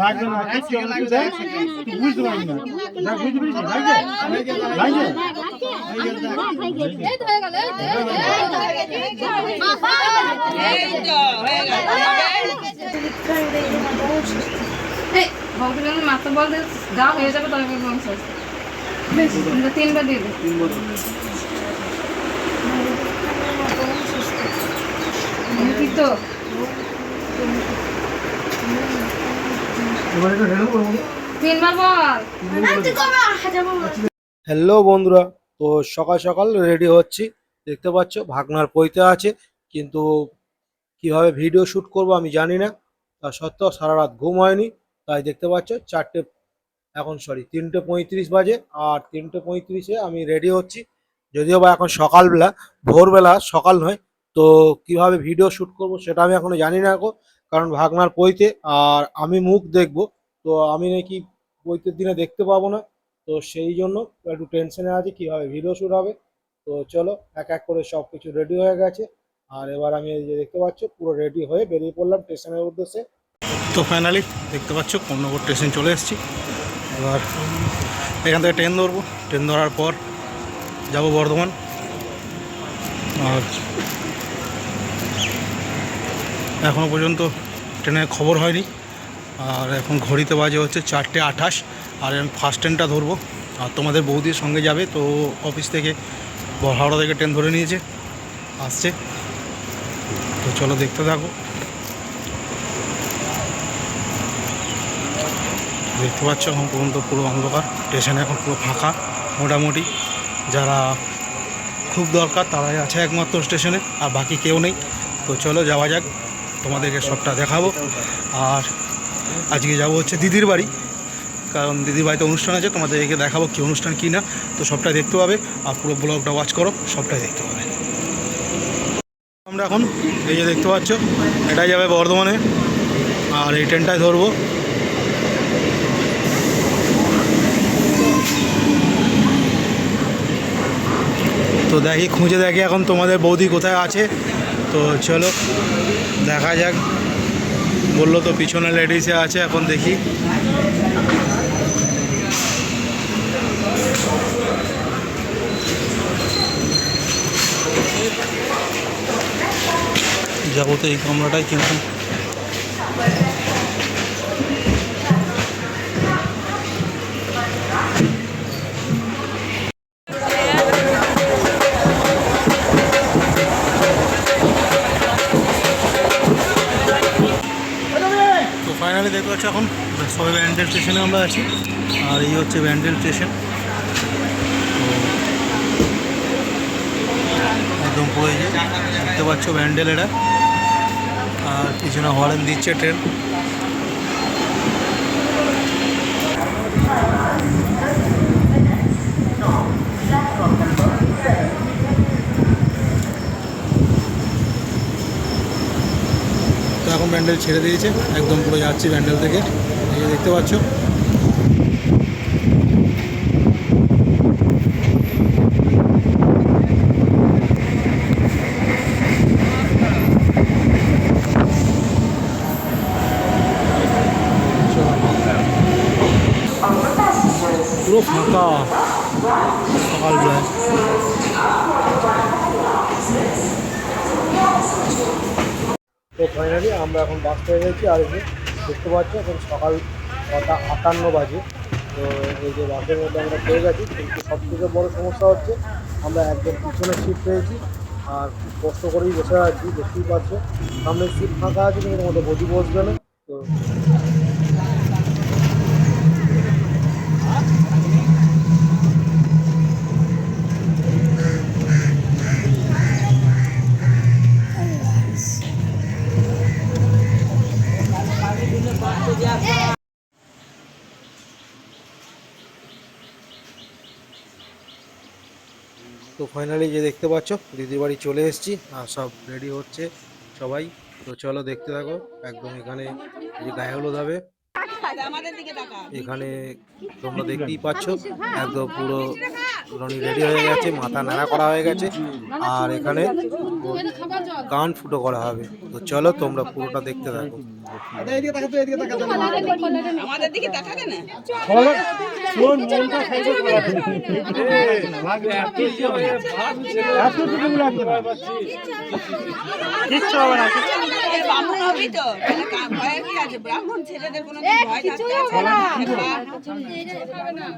লাগবে না কিচ্ছু হবে না, দেখ, তুই বুঝতে পারবি না দেখ, বুঝতে পেরেছিস লাগছে লাগছে এই তো হয়ে গেল, এই তো, এই তো, এই তো। এই, বলতে গেলে মাত্র বলতে যা হয়ে যাবে তবে বলব আমি শেষ। কিন্তু তিনবার দিয়ে দিই কি তো এবার এটা ঢেলে পড়ব তিনবার বল হ্যালো বন্ধুরা, তো সকাল সকাল রেডি হচ্ছি। দেখতে পাচ্ছ, ভাগনার পইতে আছে, কিন্তু কীভাবে ভিডিও শুট করব আমি জানি না। তা সত্ত্বেও সারা রাত ঘুম হয়নি, তাই দেখতে পাচ্ছ, চারটে, এখন সরি তিনটে পঁয়ত্রিশ বাজে, আর তিনটে পঁয়ত্রিশে আমি রেডি হচ্ছি। যদিও বা এখন সকালবেলা, ভোরবেলা সকাল নয়, তো কীভাবে ভিডিও শুট করব সেটা আমি এখনও জানি না এখন কারণ ভাগনার পইতে আর আমি মুখ দেখব, তো আমি নাকি পৈতের দিনে দেখতে পাবো না, তো সেই জন্য একটু টেনশনে আছে কীভাবে ভিডিও শুট হবে। তো চলো, এক এক করে সব কিছু রেডি হয়ে গেছে, আর এবার আমি এই যে দেখতে পাচ্ছ, পুরো রেডি হয়ে বেরিয়ে পড়লাম স্টেশনের উদ্দেশ্যে। তো ফাইনালি দেখতে পাচ্ছ, কর্ণগর স্টেশন চলে এসেছি। এবার এখান থেকে ট্রেন ধরবো। ট্রেন ধরার পর যাব বর্ধমান। আর এখনও পর্যন্ত ট্রেনের খবর হয়নি। আর এখন ঘড়িতে বাজে হচ্ছে চারটে আঠাশ। আর আমি ফার্স্ট ট্রেনটা ধরবো। আর তোমাদের বৌদির সঙ্গে যাবে, তো অফিস থেকে হাওড়া থেকে ট্রেন ধরে নিয়েছে, আসছে। তো চলো দেখতে থাকো। দেখতে পাচ্ছ এখন পর্যন্ত পুরো অন্ধকার। স্টেশন এখন পুরো ফাঁকা, মোটামুটি। যারা খুব দরকার তারাই আছে একমাত্র স্টেশনে, আর বাকি কেউ নেই। তো চলো যাওয়া যাক। তোমাদেরকে সবটা দেখাবো। আর আজকে যাব হচ্ছে দিদির বাড়ি। কারণ দিদির বাড়িতে অনুষ্ঠান আছে, তোমাদেরকে দেখাবো কী অনুষ্ঠান, কী না। তো সবটাই দেখতে পাবে। আর পুরো ব্লগটা ওয়াচ করো, সবটাই দেখতে পাবে। আমরা এখন এই যে দেখতে পাচ্ছ, এটাই যাবে বর্ধমানে। আর এই ট্রেনটাই ধরবো। তো দেখি, খুঁজে দেখি এখন তোমাদের বৌদি কোথায় আছে। তো চলো, দেখা যাক। বলল তো পিছনে লেডিসে আছে, এখন দেখি। যাব তো এই কামরাটাই কিন্তু। ব্যান্ডেল স্টেশনে আমরা আছি, আর এই হচ্ছে ব্যান্ডেল স্টেশন। একদম এই যে, দেখতে পাচ্ছ ব্যান্ডেল এটা আর পিছনে হরেন দিচ্ছে ট্রেন। তো এখন ব্যান্ডেল ছেড়ে দিয়েছে, একদম পুরো যাচ্ছি ব্যান্ডেল থেকে। এই যে দেখতে পাচ্ছ পুরো ফাঁকা সকালবেলায় তো ফাইনালি আমরা এখন বাস পেয়ে গেছি আর এই যে দেখতে পাচ্ছি এখন সকাল ছটা আটান্ন বাজে। তো এই যে বাসের মধ্যে আমরা পেয়ে গেছি, কিন্তু সব থেকে বড় সমস্যা হচ্ছে, আমরা একদম পিছনে সিট পেয়েছি। আর খুব কষ্ট করেই বসে আছি, দেখতেই পাচ্ছ। সামনে সিট ফাঁকা আছে, কিন্তু মধ্যে বদি বসবে না। তো ফাইনালি যে দেখতে পাচ্ছ দিদির বাড়ি চলে এসেছি আর সব রেডি হচ্ছে সবাই। তো চলো দেখতে থাকো একদম এখানে যে গায়ে হলুদ হবে। এখানে তোমরা দেখতেই পাচ্ছ একদম পুরো রনি রেডি হয়ে গেছে, মাথা নাড়া করা হয়ে গেছে, আর এখানে গান ফুটো করা হবে। তো চলো তোমরা পুরোটা দেখতে থাকো।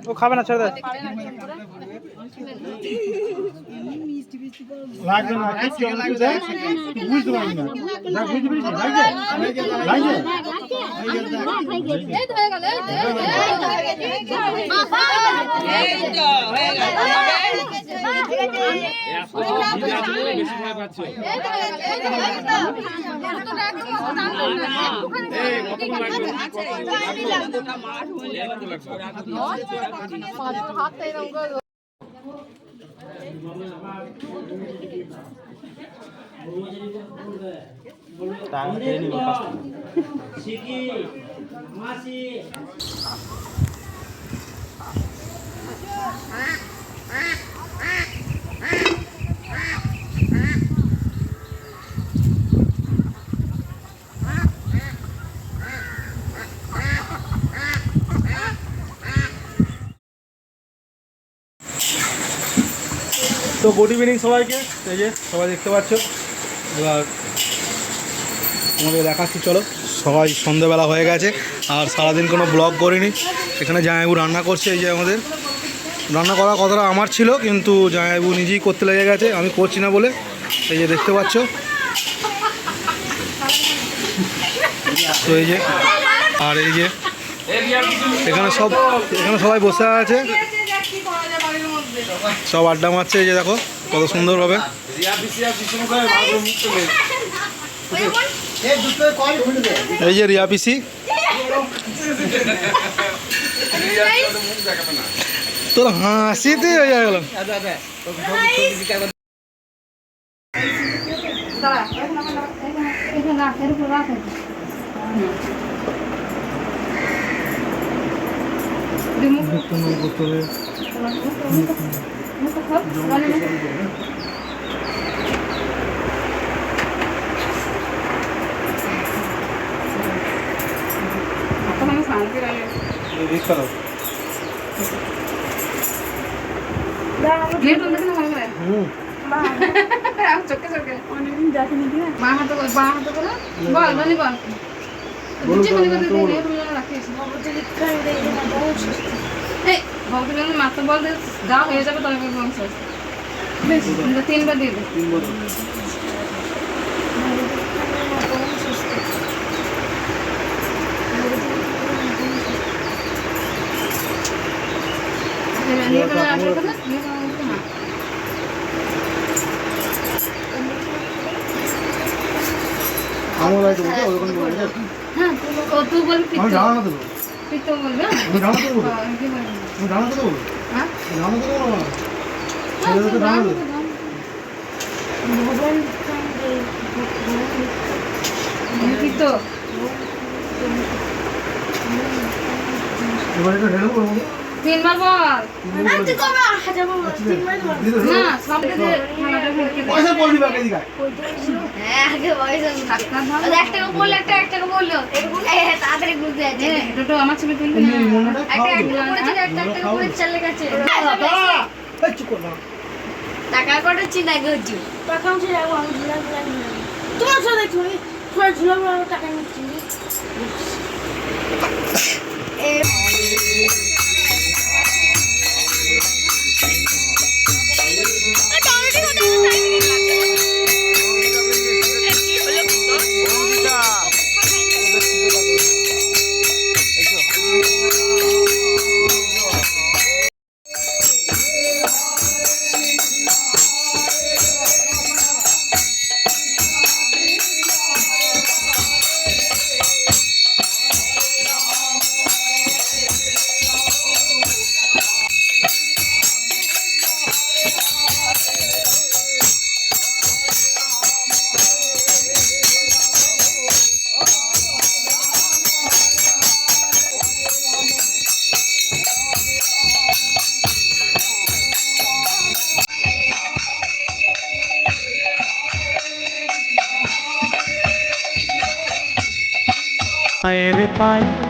ও খাবে না, ছেড়ে দে। লাগবে না কিচ্ছু হবে না বুঝতে পারবি না দেখ বুঝতে পেরেছিস লাগবে লাগবে এই তো হয়ে গেল গোটা মাঠ হলে তো গুড ইভিনিং সবাইকে। এই যে সবাই দেখতে পাচ্ছ। এবার তোমাদের দেখাচ্ছি, চলো। সবাই সন্ধেবেলা হয়ে গেছে, আর সারাদিন কোনো ব্লগ করিনি। এখানে জামাইবু রান্না করছে, এই যে আমাদের। রান্না করার কথাটা আমার ছিল, কিন্তু জামাইবু নিজেই করতে লেগে গেছে, আমি করছি না বলে। এই যে দেখতে পাচ্ছ। তো এই যে, আর এই যে, এখানে সব এখানে সবাই বসে আছে। সব আড্ডা মারছে এই যে দেখো কত সুন্দরভাবে এই যে রিয়া পিসি। তোর হাসিতে হয়ে গেল দাঁড়া, চোখে চোখে বাঁ হাতে করে বাঁ হাতে বল বল গেট বন্ধ রাখিস ভগবান মাত্র বল দে গা হয়ে যাবে তবে বংশ বেশ তিনবার দিয়ে দে নিয়ে গেলে আসবে না নিয়ে গেলে আসবে না আমার ওরকম হ্যাঁ তুই বলবি পিত্ত জানা দেবো পিত্ত বলবি? হ্যাঁ? আমি আমি আমি হ্যাঁ তিনবার বল না দিকে পয়সা পড়বি বাকি দিকে ডাক্তার ধর এ, দুটো আমার ছবি না মনটা টাকা কটা চিন্তা করছি টাকা হচ্ছে যাব আমি ঝুলা ঝুলা নিয়ে তোমার সাথে তুমি তোমার ঝুলা ঝুলা টাকা নিচ্ছি। Bye. Bye.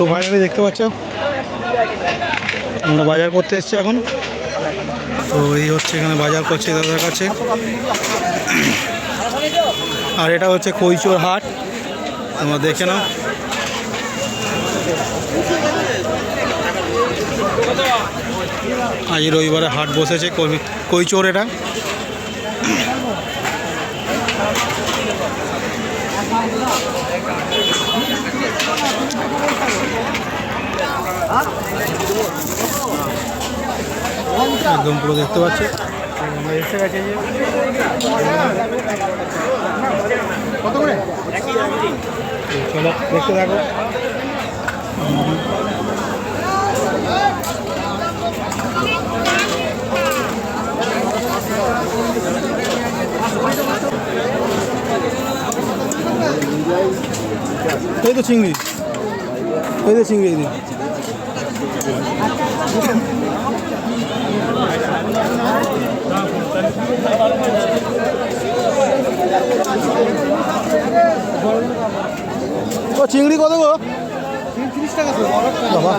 তো বাজারে দেখতে পাচ্ছ? আমরা বাজার করতে এসেছি এখন। তো এই হচ্ছে এখানে বাজার করছে দাদার কাছে। আর এটা হচ্ছে কৈচোর হাট। তোমরা দেখে নাও। আজ রবিবারে হাট বসেছে কৈচোর এটা। একদম পুরো দেখতে পাচ্ছি। চলো দেখতে থাকো। তো চিংড়ি। এই তো চিংড়ি এই ও চিংড়ি কত গো? তিরিশ টাকা বাবা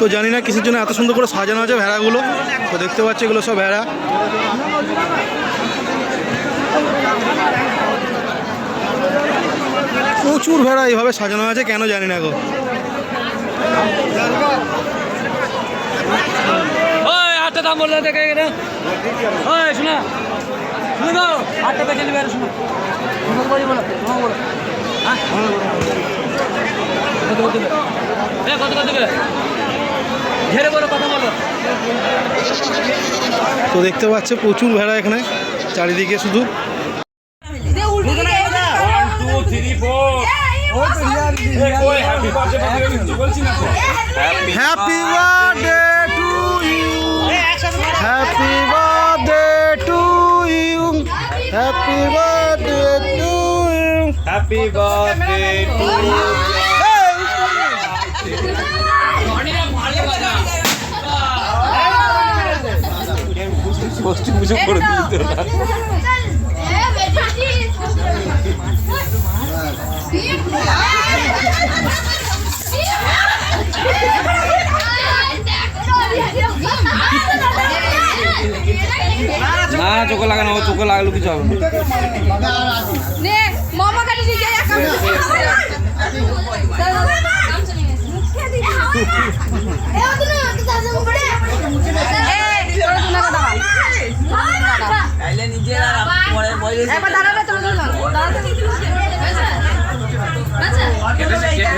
তো জানি না কিসের জন্য এত সুন্দর করে সাজানো আছে ভেড়াগুলো। তো দেখতে পাচ্ছি এগুলো সব ভেড়া। প্রচুর ভেড়া এইভাবে সাজানো আছে, কেন জানি না গো। দাম বললে দেখে এখানে। ওই শোনা। শুনে দাও আটটা দেখে নেবে শোনো। শোনো বলো বলো হ্যাঁ? কত কত দেবে এ কত কত দেবে ঝেড়ে বলো কথা বলো। তো দেখতে পাচ্ছে প্রচুর ভেড়া এখানে চারিদিকে শুধু। Happy birthday happy birthday to you happy birthday to you happy birthday to না না চোখে লাগানো চোখে লাগল কিছু হবে না। দাঁড়াবে তো